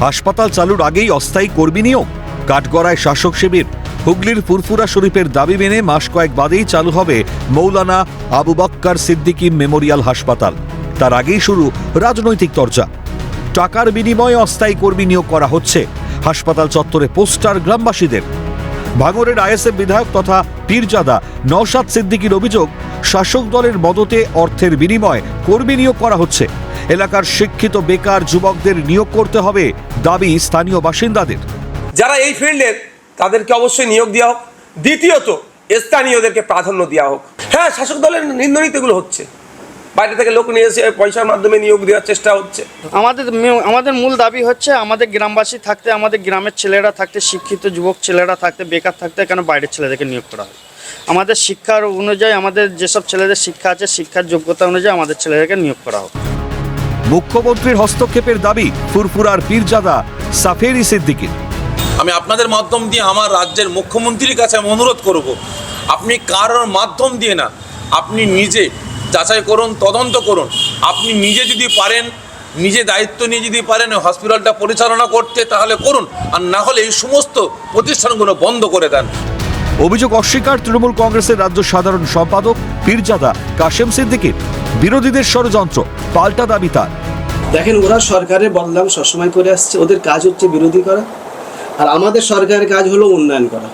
হাসপাতাল চালুর আগেই অস্থায়ী কর্মী নিয়োগ। কাঠগড়ায় শাসক শিবির। হুগলির ফুরফুরা শরীফের দাবি মেনে মাস কয়েক বাদেই চালু হবে মৌলানা আবু বক্কর সিদ্দিকী মেমোরিয়াল হাসপাতাল। তার আগেই শুরু রাজনৈতিক চর্চা। টাকার বিনিময়ে অস্থায়ী কর্মী নিয়োগ করা হচ্ছে। হাসপাতাল চত্বরে পোস্টার গ্রামবাসীদের। ভাঙরের আইএসএফ বিধায়ক তথা পীরজাদা নওশাদ সিদ্দিকীর অভিযোগ, শাসক দলের মদতে অর্থের বিনিময়ে কর্মী নিয়োগ করা হচ্ছে। এলাকার শিক্ষিত বেকার যুবকদের নিয়োগ করতে হবে দাবি স্থানীয় বাসিন্দাদের। যারা এই ফিল্ডের তাদেরকে অবশ্যই নিয়োগ দেওয়া হোক। দ্বিতীয়ত স্থানীয়দেরকে প্রাধান্য দেওয়া হোক। হ্যাঁ শাসক দলের নিন্দনীতিগুলো হচ্ছে। বাইরে থেকে লোক নিয়ে এসে পয়সার মাধ্যমে নিয়োগ দেওয়ার চেষ্টা হচ্ছে। আমাদের আমাদের মূল দাবি হচ্ছে আমাদের গ্রামবাসী থাকতে আমাদের গ্রামের ছেলেরা থাকতে শিক্ষিত যুবক ছেলেরা থাকতে বেকার থাকতে কেন বাইরের ছেলেদেরকে নিয়োগ করা হয়? আমাদের শিক্ষার অনুযায়ী আমাদের যেসব ছেলেদের শিক্ষা আছে শিক্ষার যোগ্যতা অনুযায়ী আমাদের ছেলেদেরকে নিয়োগ করা হোক। মুখ্যমন্ত্রীর হস্তক্ষেপের দাবি ফুরফুরার পীরজাদা সাফেরি সিদ্দিকীর। আমি আপনাদের মাধ্যম দিয়ে আমার রাজ্যের মুখ্যমন্ত্রীর কাছে আমি অনুরোধ করব, আপনি কারোর মাধ্যম দিয়ে না, আপনি নিজে যাচাই করুন, তদন্ত করুন। আপনি নিজে যদি পারেন, নিজে দায়িত্ব নিয়ে যদি পারেন হসপিটালটা পরিচালনা করতে, তাহলে করুন। আর না হলে এই সমস্ত প্রতিষ্ঠানগুলো বন্ধ করে দেন। অভিযোগ অস্বীকার তৃণমূল কংগ্রেসের রাজ্য সাধারণ সম্পাদক পীরজাদা কাশেম সিদ্দিকীর। বিরোধীদের ষড়যন্ত্র, পাল্টা দাবি তার। দেখেন, ওরা সরকারের বদনাম সবসময় করে আসছে, ওদের কাজ হচ্ছে বিরোধী করা। আর আমাদের সরকারের কাজ হলো উন্নয়ন করা।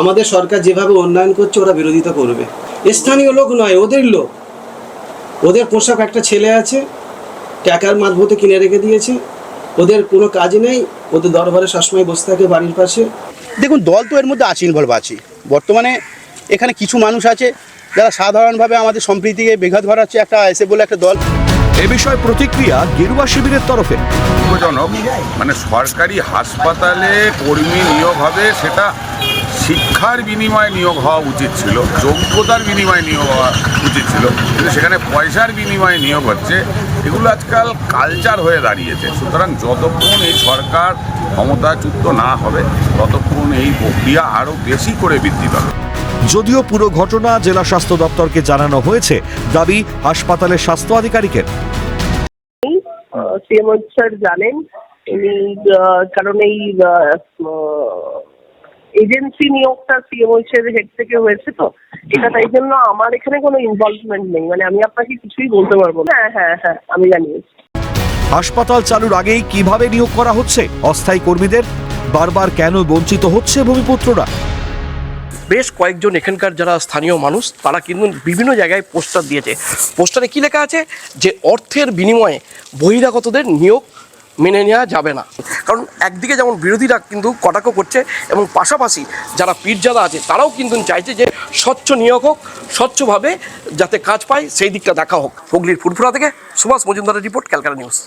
আমাদের সরকার যেভাবে উন্নয়ন করছে, ওরা বিরোধিতা করবে। স্থানীয় লোক নয়, ওদের লোক। ওদের পোশাক একটা ছেলে আছে টাকার মাধ্যমে কিনে রেখে দিয়েছে। ওদের কোনো কাজ নেই, ওদের দরবারে সবসময় বসে থাকে বাড়ির পাশে। দেখুন দল তো এর মধ্যে আছে ইনভলভ আছে। বর্তমানে এখানে কিছু মানুষ আছে যারা সাধারণভাবে আমাদের সম্প্রীতিকে বেঘাত ঘটাচ্ছে। একটা এসে বলে একটা দল। এ বিষয়ে প্রতিক্রিয়া গেরুয়া শিবিরের তরফে। দুঃখজনক মানে সরকারি হাসপাতালে কর্মী নিয়োগ হবে সেটা শিক্ষার বিনিময়ে নিয়োগ হওয়া উচিত ছিল যোগ্যতার বিনিময়ে নিয়োগ হওয়া উচিত ছিল কিন্তু সেখানে পয়সার বিনিময়ে নিয়োগ হচ্ছে। এগুলো আজকাল কালচার হয়ে দাঁড়িয়েছে। সুতরাং যতক্ষণ এই সরকার ক্ষমতাচ্যুত না হবে ততক্ষণ এই প্রক্রিয়া আরও বেশি করে বৃদ্ধি পাবে। যদিও পুরো ঘটনা জেলা স্বাস্থ্য দপ্তরকে জানানো হয়েছে দাবি হাসপাতালের স্বাস্থ্য আধিকারিকের। স্যার জানেন কারণ এই এজেন্সি নিয়োগটা সিএমও এর হেড থেকে হয়েছে তো। এটা তাই জন্য আমার এখানে কোনো ইনভলভমেন্ট নেই। মানে আমি আপনাকে কিছুই বলতে পারব না। হ্যাঁ হ্যাঁ হ্যাঁ। আমি জানিয়েছি। হাসপাতাল চালুর আগেই কীভাবে নিয়োগ করা হচ্ছে? অস্থায়ী কর্মীদের বারবার কেন বঞ্চিত হচ্ছে ভূমিপুত্ররা? বেশ কয়েকজন এখানকার যারা স্থানীয় মানুষ তারা কিন্তু বিভিন্ন জায়গায় পোস্টার দিয়েছে। পোস্টারে কি লেখা আছে? যে অর্থের বিনিময়ে বহিরাগতদের নিয়োগ মেনে নেওয়া যাবে না। কারণ একদিকে যেমন বিরোধীরা কিন্তু কটাক্ষ করছে এবং পাশাপাশি যারা পীরজাদা আছে, তারাও কিন্তু চাইছে যে স্বচ্ছ নিয়োগ হোক, স্বচ্ছভাবে যাতে কাজ পায়, সেই দিকটা দেখা হোক। হুগলির ফুরফুরা থেকে সুভাষ মজুমদারের রিপোর্ট, ক্যালকাটা নিউজ।